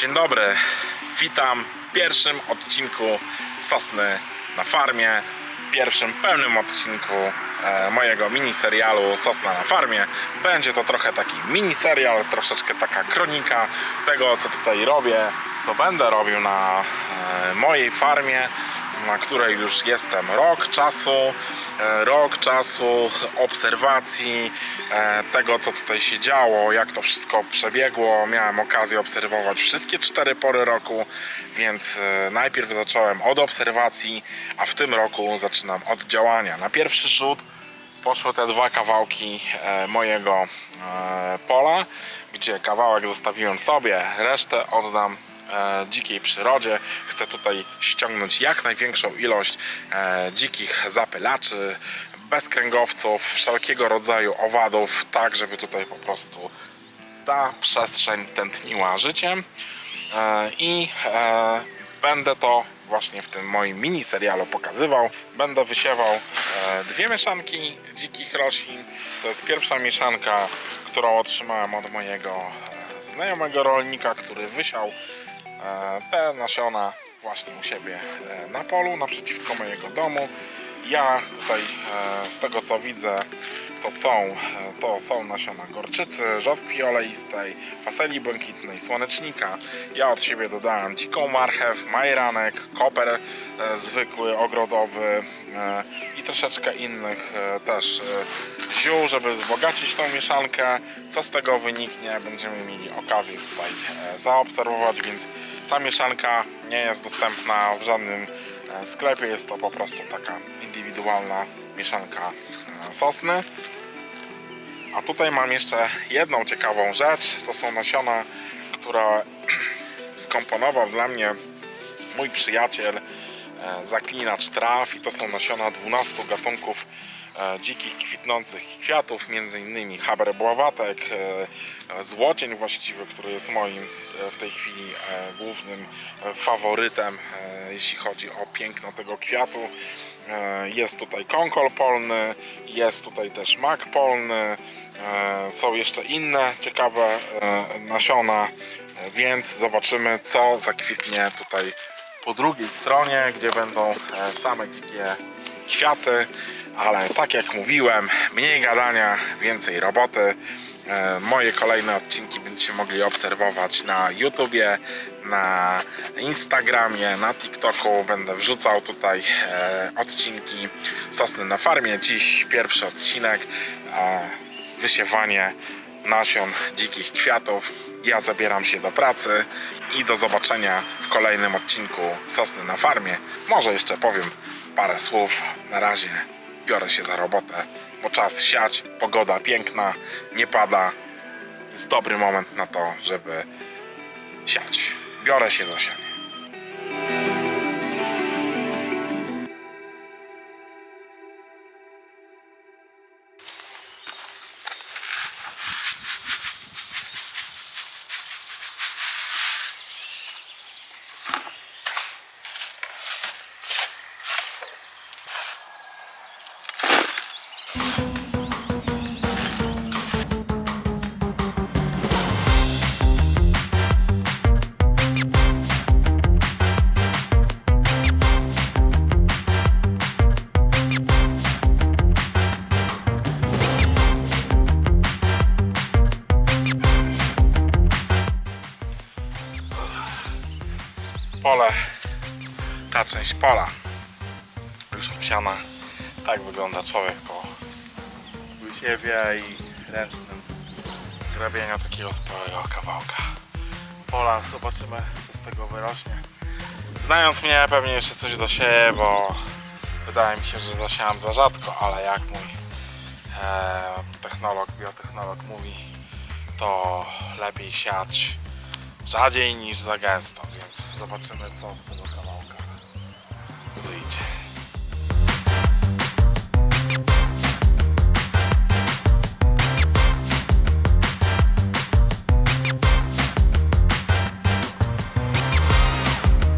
Dzień dobry, witam w pierwszym odcinku Sosny na farmie, pierwszym pełnym odcinku e, mojego miniserialu Sosna na farmie. Będzie to trochę taki miniserial, troszeczkę taka kronika tego, co tutaj robię, co będę robił na e, mojej farmie, na której już jestem rok czasu, e, rok czasu obserwacji e, tego, co tutaj się działo, jak to wszystko przebiegło. Miałem okazję obserwować wszystkie cztery pory roku, więc e, najpierw zacząłem od obserwacji, a w tym roku zaczynam od działania. Na pierwszy rzut poszły te dwa kawałki mojego pola, gdzie kawałek zostawiłem sobie, resztę oddam dzikiej przyrodzie. Chcę tutaj ściągnąć jak największą ilość e, dzikich zapylaczy, bezkręgowców, wszelkiego rodzaju owadów, tak żeby tutaj po prostu ta przestrzeń tętniła życiem E, i e, będę to właśnie w tym moim mini serialu pokazywał. Będę wysiewał e, dwie mieszanki dzikich roślin. To jest pierwsza mieszanka, którą otrzymałem od mojego e, znajomego rolnika, który wysiał e, te nasiona właśnie u siebie e, na polu, naprzeciwko mojego domu. Ja tutaj e, z tego co widzę to są, e, to są nasiona gorczycy, rzodkwi oleistej, fasoli błękitnej, słonecznika. Ja od siebie dodałem dziką marchew, majeranek, koper zwykły, ogrodowy i troszeczkę innych też ziół, żeby wzbogacić tą mieszankę. Co z tego wyniknie, będziemy mieli okazję tutaj zaobserwować, więc ta mieszanka nie jest dostępna w żadnym e, sklepie. Jest to po prostu taka indywidualna mieszanka e, sosny. A tutaj mam jeszcze jedną ciekawą rzecz. To są nasiona, które skomponował dla mnie mój przyjaciel zaklinacz traw i to są nasiona 12 gatunków e, dzikich kwitnących kwiatów, między innymi haberbławatek, e, e, złocień właściwy, który jest moim e, w tej chwili e, głównym e, faworytem, e, jeśli chodzi o piękno tego kwiatu. E, Jest tutaj konkol polny, jest tutaj też mak polny, e, są jeszcze inne ciekawe e, nasiona, e, więc zobaczymy co zakwitnie tutaj po drugiej stronie, gdzie będą e, same dzikie kwiaty, ale tak jak mówiłem, mniej gadania, więcej roboty. E, Moje kolejne odcinki będziecie mogli obserwować na YouTubie, na Instagramie, na TikToku. Będę wrzucał tutaj e, odcinki Sosny na farmie. Dziś pierwszy odcinek, wysiewanie nasion dzikich kwiatów. Ja zabieram się do pracy i do zobaczenia w kolejnym odcinku Sosny na farmie. Może jeszcze powiem parę słów. Na razie biorę się za robotę, bo czas siać, pogoda piękna, nie pada. Jest dobry moment na to, żeby siać. Biorę się za sianie. Pole, ta część pola już obsiana. Tak wygląda człowiek po wysiewie i ręcznym grabieniu takiego sporego kawałka pola. Zobaczymy co z tego wyrośnie. Znając mnie pewnie jeszcze coś do siebie, bo wydaje mi się, że zasiałam za rzadko, ale jak mój e, technolog, biotechnolog mówi, to lepiej siać rzadziej niż za gęsto, więc zobaczymy co z tego kawałka